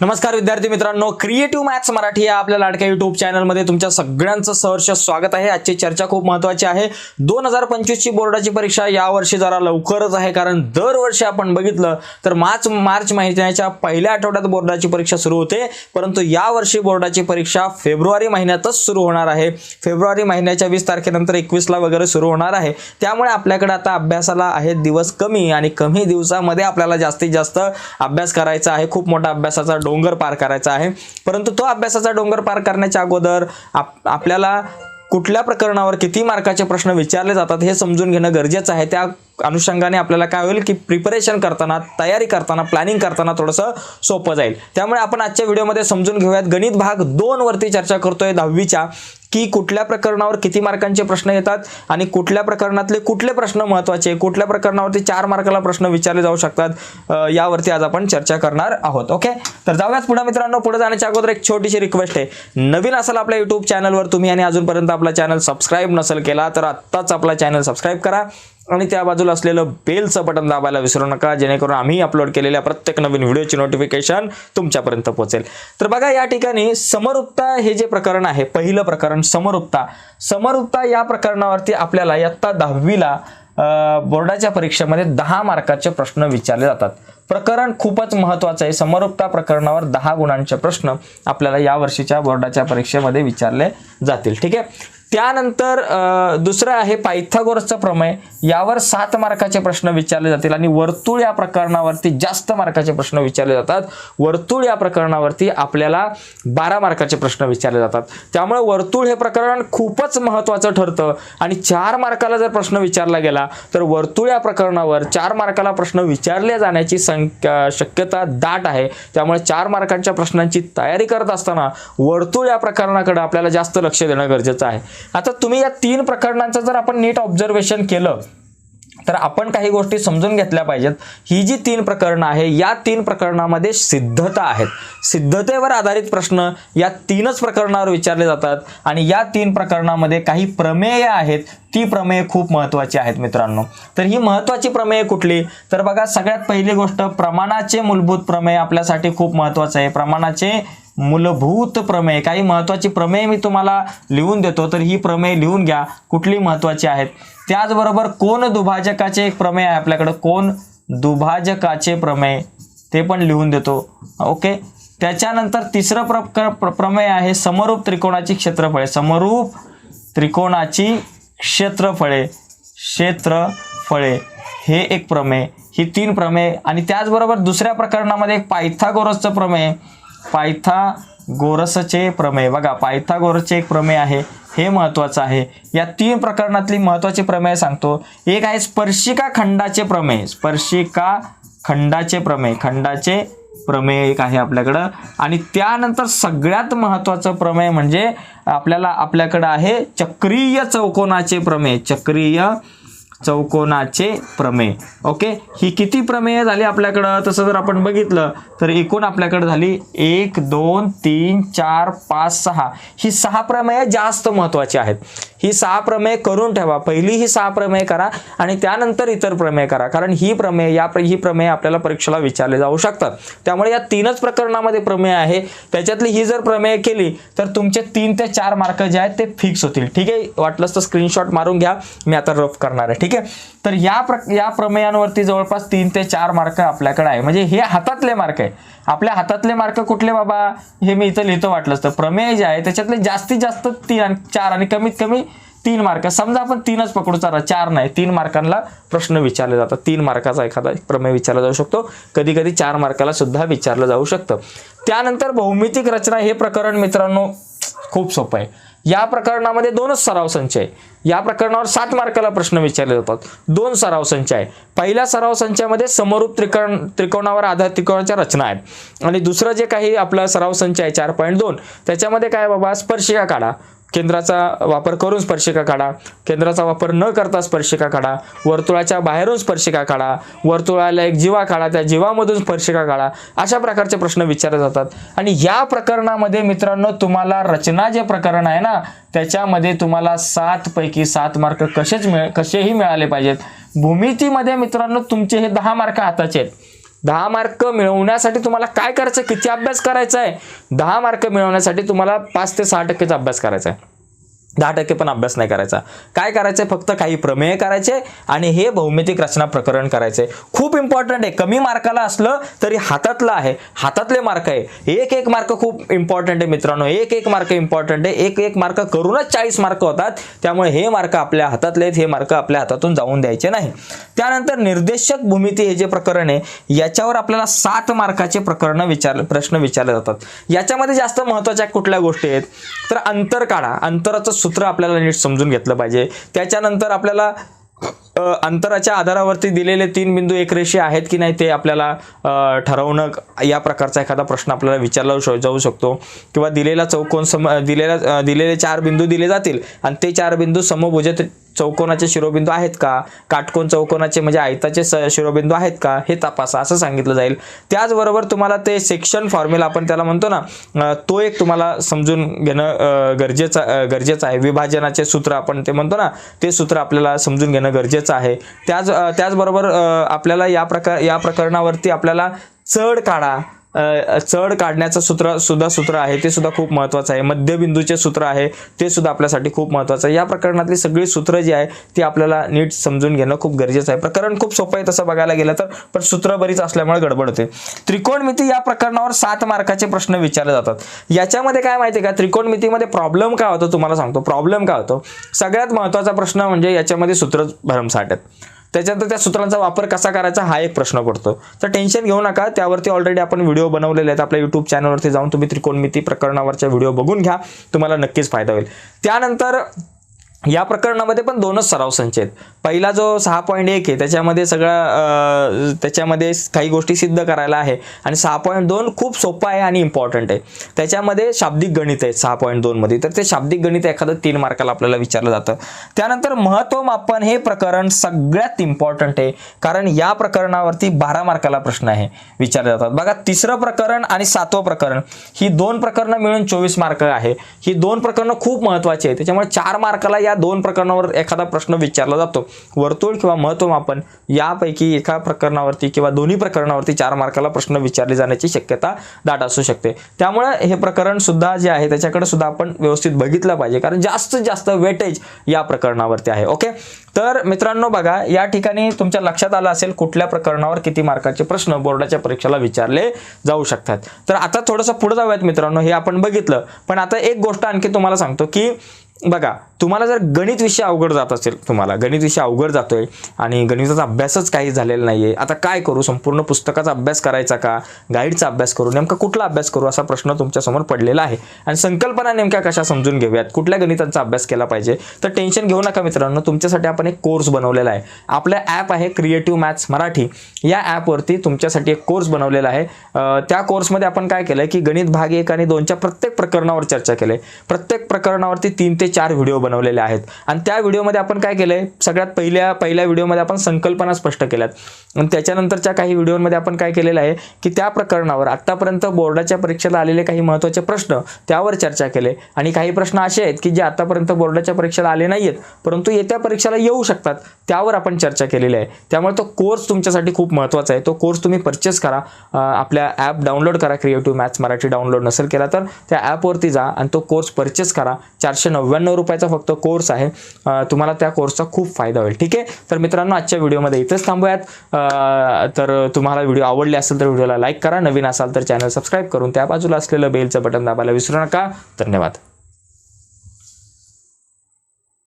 नमस्कार विद्यार्थी मित्रांनो क्रिएटिव्ह मॅथ्स मराठी या आपल्या लाडक्या युट्यूब चॅनलमध्ये तुमच्या सगळ्यांचं सहर्ष स्वागत आहे. आजची चर्चा खूप महत्त्वाची आहे. दोन हजार पंचवीसची बोर्डाची परीक्षा यावर्षी जरा लवकरच आहे कारण दरवर्षी आपण बघितलं तर मार्च मार्च महिन्याच्या पहिल्या आठवड्यात बोर्डाची परीक्षा सुरू होते. परंतु यावर्षी बोर्डाची परीक्षा फेब्रुवारी महिन्यातच सुरू होणार आहे. फेब्रुवारी महिन्याच्या वीस तारखेनंतर एकवीसला वगैरे सुरू होणार आहे. त्यामुळे आपल्याकडे आता अभ्यासाला आहेत दिवस कमी आणि कमी दिवसामध्ये आपल्याला जास्तीत जास्त अभ्यास करायचा आहे. खूप मोठा अभ्यासाचा डोंगर पार करायचा आहे. परंतु तो अभ्यासाचा डोंगर पार करण्याच्या अगोदर आप आपल्याला कुठल्या प्रकरणावर किती मार्काचे प्रश्न विचारले जातात हे समजून घेणं गरजेचं आहे. त्या अनुषंगाने आपल्याला काय होईल की प्रिपरेशन करताना तयारी करताना प्लॅनिंग करताना थोडंसं सोपं जाईल. त्यामुळे आपण आजच्या व्हिडिओमध्ये समजून घेऊयात. गणित भाग दोनवरती चर्चा करतोय दहावीच्या. की कुठल्या प्रकरणावर किती मार्कांचे प्रश्न येतात आणि कुठल्या प्रकरणातले कुठले प्रश्न महत्त्वाचे कुठल्या प्रकरणावरती चार मार्काला प्रश्न विचारले जाऊ शकतात यावरती आज आपण चर्चा करणार आहोत ओके? तर जाऊयाच पुढे मित्रांनो पुढे जाण्याच्या अगोदर एक छोटीशी रिक्वेस्ट आहे. नवीन असाल आपल्या युट्यूब चॅनलवर तुम्ही आणि अजूनपर्यंत आपला चॅनल सबस्क्राईब नसेल केला तर आत्ताच आपला चॅनल सबस्क्राईब करा. आणि त्या बाजूला असलेलं बेलचं बटन दाबायला विसरू नका जेणेकरून आम्ही अपलोड केलेल्या प्रत्येक नवीन व्हिडिओची नोटिफिकेशन तुमच्यापर्यंत पोहोचेल. तर बघा या ठिकाणी समरुपता हे जे प्रकरण आहे पहिलं प्रकरण समरूपता. समरुपता या प्रकरणावरती आपल्याला इयत्ता दहावीला बोर्डाच्या परीक्षेमध्ये दहा मार्काचे प्रश्न विचारले जातात. प्रकरण खूपच महत्वाचं आहे. समरूपता प्रकरणावर दहा गुणांचे प्रश्न आपल्याला या वर्षीच्या बोर्डाच्या परीक्षेमध्ये विचारले जातील. ठीक आहे? त्यानंतर दुसरं आहे पायथागोरसचा प्रमेय. यावर सात मार्काचे प्रश्न विचारले जातील आणि वर्तुळ या प्रकरणावरती जास्त मार्काचे प्रश्न विचारले जातात. वर्तुळ या प्रकरणावरती आपल्याला बारा मार्काचे प्रश्न विचारले जातात. त्यामुळे वर्तुळ हे प्रकरण खूपच महत्त्वाचं ठरतं. आणि चार मार्काला जर प्रश्न विचारला गेला तर वर्तुळ या प्रकरणावर चार मार्काला प्रश्न विचारले जाण्याची संख्या शक्यता दाट आहे. त्यामुळे चार मार्कांच्या प्रश्नांची तयारी करत असताना वर्तुळ या प्रकरणाकडे आपल्याला जास्त लक्ष देणं गरजेचं आहे. आता तुम्ही या तीन प्रकरणांचं जर आपण नीट ऑब्झर्वेशन केलं तर आपण काही गोष्टी समजून घेतल्या पाहिजेत. ही जी तीन प्रकरणं आहे या तीन प्रकरणामध्ये सिद्धता आहेत. सिद्धतेवर आधारित प्रश्न या तीनच प्रकरणावर विचारले जातात आणि या तीन प्रकरणामध्ये काही प्रमेय आहेत. ती प्रमेय खूप महत्त्वाची आहेत मित्रांनो. तर ही महत्त्वाची प्रमेय कुठली? तर बघा सगळ्यात पहिली गोष्ट प्रमाणाचे मूलभूत प्रमेय आपल्यासाठी खूप महत्त्वाचं आहे. प्रमाणाचे मूलभूत प्रमेय काही महत्त्वाची प्रमेय मी तुम्हाला लिहून देतो तर ही प्रमेय लिहून घ्या कुठली महत्त्वाची आहेत? त्याचबरोबर कोण दुभाजकाचे एक प्रमेय आहे आपल्याकडं? कोण दुभाजकाचे प्रमेय? ते पण लिहून देतो. ओके? त्याच्यानंतर तिसरं प्र प्र- प्रमेय आहे समरूप त्रिकोणाची क्षेत्रफळे. समरूप त्रिकोणाची क्षेत्रफळे. क्षेत्रफळे. हे एक प्रमेय. ही तीन प्रमेय. आणि त्याचबरोबर दुसऱ्या प्रकरणामध्ये एक पायथागोरसचं प्रमेय. पायथागोरसचे प्रमेय. बघा पायथागोरसचे एक प्रमेय आहे. हे महत्वाचं आहे. या तीन प्रकरणातली महत्वाची प्रमेय सांगतो. एक आहे स्पर्शिका खंडाचे प्रमेय. स्पर्शिका खंडाचे प्रमेय. खंडाचे प्रमेय एक आहे आपल्याकडं. आणि त्यानंतर सगळ्यात महत्वाचं प्रमेय म्हणजे आपल्याला आपल्याकडं आहे चक्रीय चौकोनाचे प्रमेय. चक्रीय चौकोनाचे प्रमेय. ओके ही किती प्रमेय झाली आपल्याकडं? तसं जर आपण बघितलं तर एकूण आपल्याकडं झाली एक दोन तीन चार पाच सहा. ही सहा प्रमेय जास्त महत्त्वाची आहेत. ही सहा प्रमेय करून ठेवा. पहिली ही सहा प्रमेय करा आणि त्यानंतर इतर प्रमेय करा. कारण ही प्रमेय या ही प्रमेय आपल्याला परीक्षेला विचारले जाऊ शकतात. त्यामुळे या तीनच प्रकरणामध्ये प्रमेय आहे. त्याच्यातली ही जर प्रमेय केली तर तुमचे तीन ते चार मार्क जे आहेत ते फिक्स होतील. ठीक आहे? वाटलंच तर स्क्रीनशॉट मारून घ्या. मी आता रफ करणार आहे. ठीक आहे? तर या प्र या प्रमेयांवरती जवळपास तीन ते चार मार्क आपल्याकडे आहे. म्हणजे हे हातातले मार्क आहे. आपल्या हातातले मार्क कुठले बाबा? हे मी इथं लिहितो वाटलं असतं प्रमेय जे आहे त्याच्यातले जास्तीत जास्त तीन आणि चार आणि कमीत कमी तीन मार्क समजा आपण तीनच पकडू चाला चार नाही. तीन मार्कांना प्रश्न विचारले जातात. तीन मार्काचा एखादा प्रमेय विचारला जाऊ शकतो. कधी कधी चार मार्काला सुद्धा विचारलं जाऊ शकतं. त्यानंतर भौमितिक रचना हे प्रकरण मित्रांनो खूप सोपं आहे. या प्रकरणामध्ये दोनच सराव संच आहे. या प्रकरणावर सात मार्काला प्रश्न विचारले जातात. दोन सराव संच आहे. पहिल्या सराव संचामध्ये समरूप त्रिकोण त्रिकोणावर आधार त्रिकोणाच्या रचना आहेत. आणि दुसरं जे काही आपला सराव संच आहे चार पॉईंट दोन त्याच्यामध्ये काय बाबा? स्पर्शिका काढा. केंद्राचा वापर करून स्पर्शिका काढा. केंद्राचा वापर न करता स्पर्शिका काढा. वर्तुळाच्या बाहेरून स्पर्शिका काढा. वर्तुळाला एक जीवा काढा. त्या जीवामधून स्पर्शिका काढा. अशा प्रकारचे प्रश्न विचारले जातात. आणि या प्रकरणामध्ये मित्रांनो तुम्हाला रचना जे प्रकरण आहे ना त्याच्यामध्ये तुम्हाला सात पैकी सात मार्क कसेच मिळ कसेही मिळाले पाहिजेत. भूमितीमध्ये मित्रांनो तुमचे हे दहा मार्क हाताचे आहेत. दहा मार्क मिळवण्यासाठी तुम्हाला काय करायचं किती अभ्यास करायचा आहे दहा मार्क मिळवण्यासाठी तुम्हाला पाच ते सहा टक्केचा अभ्यास करायचा आहे दहा टक्के पण अभ्यास नाही करायचा. काय करायचं फक्त काही प्रमेय करायचे आणि हे भौमितिक रचना प्रकरण करायचे. खूप इम्पॉर्टंट आहे. कमी मार्काला असलं तरी हातातलं आहे. हातातले मार्क आहे. एक एक मार्क खूप इम्पॉर्टंट आहे मित्रांनो. एक एक मार्क इम्पॉर्टंट आहे. एक एक मार्क करूनच चाळीस मार्क होतात. त्यामुळे हे मार्क आपल्या हातातले आहेत. हे मार्क आपल्या हातातून जाऊन द्यायचे नाही. त्यानंतर निर्देशक भूमिती हे जे प्रकरण आहे याच्यावर आपल्याला सात मार्काचे प्रकरण विचार प्रश्न विचारले जातात. याच्यामध्ये जास्त महत्त्वाच्या कुठल्या गोष्टी आहेत? तर अंतर काढा. अंतराचं सूत्र आपल्याला नीट समजून घेतलं पाहिजे. त्याच्यानंतर आपल्याला अंतराच्या आधारावरती दिलेले तीन बिंदू एकरेषी आहेत की नाही ते आपल्याला ठरवणं या प्रकारचा एखादा प्रश्न आपल्याला विचारला शो- जाऊ शकतो. किंवा दिलेला चौकोन सम दिलेला दिलेले चार बिंदू दिले जातील आणि ते चार बिंदू समभुज चौकोनाचे शिरोबिंदू आहेत का? काटकोन चौकोनाचे म्हणजे आयताचे स शिरोबिंदू आहेत का? हे तपासा असं सांगितलं जाईल. त्याचबरोबर तुम्हाला ते सेक्शन फॉर्म्युला आपण त्याला म्हणतो ना तो एक तुम्हाला समजून घेणं गरजेचं गरजेचं आहे. विभाजनाचे सूत्र आपण ते म्हणतो ना ते सूत्र आपल्याला समजून घेणं गरजेचं आहे. त्याच त्याचबरोबर आपल्याला या प्रकार या प्रकरणावरती आपल्याला चढ काढा. चढ काढण्याचं सूत्र सुद्धा सूत्र आहे ते सुद्धा खूप महत्त्वाचं आहे. मध्यबिंदूचे सूत्र आहे ते सुद्धा आपल्यासाठी खूप महत्त्वाचं आहे. या प्रकरणातली सगळी सूत्र जी आहे ती आपल्याला नीट समजून घेणं खूप गरजेचं आहे. प्रकरण खूप सोपं आहे तसं बघायला गेलं तर पण सूत्र बरीच असल्यामुळे गडबड होते. त्रिकोणमिती या प्रकरणावर सात मार्काचे प्रश्न विचारले जातात. याच्यामध्ये काय माहिती आहे का? त्रिकोणमितीमध्ये प्रॉब्लेम काय होतो? तुम्हाला सांगतो. प्रॉब्लेम काय होतो? सगळ्यात महत्त्वाचा प्रश्न म्हणजे याच्यामध्ये सूत्र भरमसाठ आहेत. त्याच्यानंतर त्या सूत्रांचा वापर कसा करायचा हा एक प्रश्न पडतो. तर टेन्शन घेऊ नका त्यावरती ऑलरेडी आपण व्हिडिओ बनवलेले आहेत. आपल्या युट्यूब चॅनलवरती जाऊन तुम्ही त्रिकोणमिती प्रकरणावरच्या व्हिडिओ बघून घ्या. तुम्हाला नक्कीच फायदा होईल. त्यानंतर या प्रकरणामध्ये पण दोनच सराव संच आहेत. पहिला जो सहा पॉईंट एक आहे त्याच्यामध्ये सगळा त्याच्यामध्ये काही गोष्टी सिद्ध करायला आहे. आणि सहा पॉईंट दोन खूप सोपं आहे आणि इम्पॉर्टंट आहे. त्याच्यामध्ये शाब्दिक गणित आहे सहा पॉईंट दोनमध्ये तर ते शाब्दिक गणित एखादं तीन मार्काला आपल्याला विचारलं जातं. त्यानंतर महत्त्वमापन हे प्रकरण सगळ्यात इम्पॉर्टंट आहे. कारण या प्रकरणावरती बारा मार्काला प्रश्न आहे विचारले जातात. बघा तिसरं प्रकरण आणि सातवं प्रकरण ही दोन प्रकरणं मिळून चोवीस मार्क आहे. ही दोन प्रकरणं खूप महत्त्वाची आहे त्याच्यामुळे चार मार्काला या दोन प्रकरणावर एखादा प्रश्न विचारला जातो. वर्तुळ किंवा महत्वमापन यापैकी एका प्रकरणावरती किंवा दोन्ही प्रकरणावरती चार मार्काला प्रश्न विचारले जाण्याची शक्यता दाट असू शकते. त्यामुळे हे प्रकरण सुद्धा जे आहे त्याच्याकडे सुद्धा आपण व्यवस्थित बघितलं पाहिजे. कारण जास्तीत जास्त वेटेज या प्रकरणावरती आहे. ओके? तर मित्रांनो बघा या ठिकाणी तुमच्या लक्षात आलं असेल कुठल्या प्रकरणावर किती मार्काचे प्रश्न बोर्डाच्या परीक्षेला विचारले जाऊ शकतात. तर आता थोडंसं पुढे जाऊयात मित्रांनो हे आपण बघितलं. पण आता एक गोष्ट आणखी तुम्हाला सांगतो की बघा तुम्हाला जर गणित विषय अवघड जात असेल तुम्हाला गणित विषय अवघड जातोय आणि गणिताचा अभ्यासच काही झालेला नाहीये आता काय करू? संपूर्ण पुस्तकाचा अभ्यास करायचा का? गाईडचा अभ्यास करू? नेमका कुठला अभ्यास करू असा प्रश्न तुमच्यासमोर पडलेला आहे. आणि संकल्पना नेमक्या कशा समजून घेऊयात? कुठल्या गणितांचा अभ्यास केला पाहिजे? तर टेन्शन घेऊ नका मित्रांनो तुमच्यासाठी आपण एक कोर्स बनवलेला आहे. आपलं ॲप आहे क्रिएटिव्ह मॅथ्स मराठी. या ॲपवरती तुमच्यासाठी एक कोर्स बनवलेला आहे. त्या कोर्समध्ये आपण काय केलं की गणित भाग एक आणि दोनच्या प्रत्येक प्रकरणावर चर्चा केली. प्रत्येक प्रकरणावरती तीन ते चार व्हिडिओ बनवलेले आहेत. आणि त्या व्हिडिओमध्ये आपण काय केलंय? सगळ्यात पहिल्या पहिल्या व्हिडिओमध्ये आपण संकल्पना स्पष्ट केल्यात. आणि त्याच्यानंतरच्या काही व्हिडिओमध्ये आपण काय केलेलं आहे की त्या प्रकरणावर आतापर्यंत बोर्डाच्या परीक्षेला आलेले काही महत्त्वाचे प्रश्न त्यावर चर्चा केले. आणि काही प्रश्न असे आहेत की जे आतापर्यंत बोर्डाच्या परीक्षेला आले नाही आहेत परंतु येत्या परीक्षेला येऊ शकतात. त्यावर आपण चर्चा केलेली आहे. त्यामुळे तो कोर्स तुमच्यासाठी खूप महत्त्वाचा आहे. तो कोर्स तुम्ही परचेस करा. आपल्या ॲप डाउनलोड करा. क्रिएटिव्ह मॅथ्स मराठी डाउनलोड नसेल केला तर त्या ॲपवरती जा आणि तो कोर्स परचेस करा. चारशे नव्याण्णव रुपयाचा फक्त कोर्स आहे. तुम्हाला त्या कोर्सचा खूप फायदा होईल. ठीक आहे? तर मित्रांनो आजच्या व्हिडिओमध्ये इथेच थांबूयात. तर तुम्हाला व्हिडिओ आवडले असेल तर व्हिडिओला लाईक करा. नवीन असाल तर चॅनल सबस्क्राईब करून त्या बाजूला असलेलं बेलचं बटन दाबायला विसरू नका. धन्यवाद.